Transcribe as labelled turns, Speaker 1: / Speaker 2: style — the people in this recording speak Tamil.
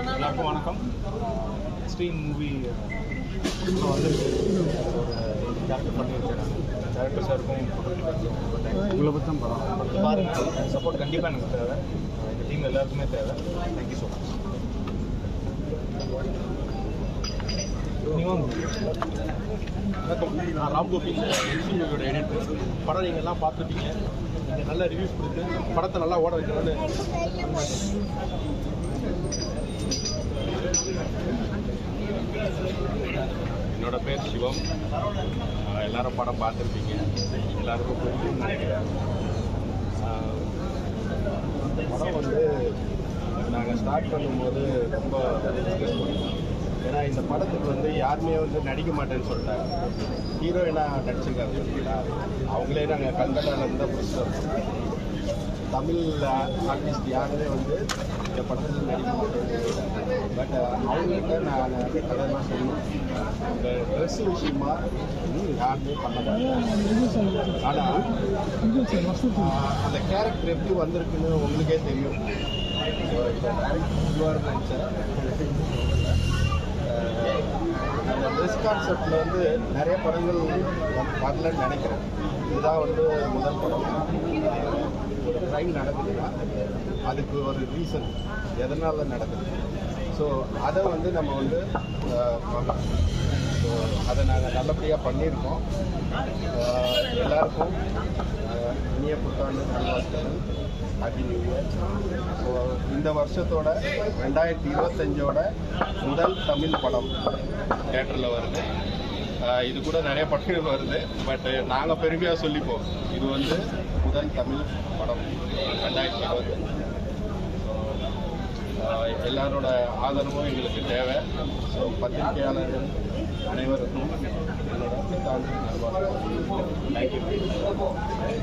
Speaker 1: எல்லாருக்கும் வணக்கம். எக்ஸ்ட்ரீம் மூவி வந்து கேரக்டர் பண்ணியிருக்கேன் டேரக்டர் சாருக்கும்
Speaker 2: உங்களை பற்றி தான் படம்.
Speaker 1: பாருங்கள் சப்போர்ட் கண்டிப்பாக எனக்கு தேவை. எங்கள் டீம் எல்லாருக்குமே தேவை. தேங்க்யூ ஸோ மச்
Speaker 3: வணக்கம். நான் ராம் கோபி மூவியோட எடிட்டர் படம் நீங்கள் எல்லாம் பார்த்துட்டீங்க. நீங்கள் நல்ல ரிவ்யூஸ் கொடுத்து படத்தை நல்லா ஓட வைக்கணும்னு
Speaker 4: என்னோட பேர் சிவம். எல்லாரும் படம் பார்த்துருப்பீங்க. எல்லாருக்கும் புரியும்னு இந்த படம் வந்து நாங்கள் ஸ்டார்ட் பண்ணும்போது ரொம்ப டிஸ்கஸ் பண்ணோம். ஏன்னா இந்த படத்துக்கு வந்து யாருமே வந்து நடிக்க மாட்டேன்னு சொல்லிட்டாங்க. ஹீரோயினாக நடிச்சிருக்காங்க. பார்த்தீங்களா அவங்களே நாங்கள் கல்கட்டாவில் இருந்தால் பிடிச்சிட்டு தமிழ் ஆர்டிஸ்ட் யாருமே வந்து இந்த படத்தில் நடிக்க மாட்டோம் அவங்ககிட்ட நான் அதெல்லாம் சொன்னேன் அந்த ட்ரெஸ் விஷயமா யாருமே பண்ண மாட்டாங்க ஆனால் அந்த கேரக்டர் எப்படி வந்திருக்குன்னு உங்களுக்கே தெரியும். அந்த ட்ரெஸ் கான்செப்டில் வந்து நிறைய படங்கள் வரலன்னு நினைக்கிறேன். இதுதான் வந்து முதல் படம். ஒரு க்ரைம் நடக்குதுன்னா அதுக்கு ஒரு ரீசன் எதனால் நடக்குது? ஸோ அதை வந்து நம்ம வந்து ஸோ அதை நாங்கள் நல்லபடியாக பண்ணியிருக்கோம். எல்லாருக்கும் இனிய புத்தாண்டு நல்வாழ்த்துக்கள் ஹாப்பி நியூ இயர் ஸோ இந்த வருஷத்தோட ரெண்டாயிரத்தி இருபத்தஞ்சோட முதல் தமிழ் படம் தேட்டரில் வருது. இது கூட நிறைய படங்கள் வருது. பட் நாங்கள் பெருமையாக சொல்லிப்போம். இது வந்து முதல் தமிழ் படம். ரெண்டாயிரத்தி இருபத்தஞ்சு எல்லாரோட ஆதரவும் எங்களுக்கு தேவை. ஸோ பத்திரிகையாளர்கள் அனைவருக்கும் என்னோட புத்தாண்டு நல்வாழ்த்துக்கள். தேங்க்யூ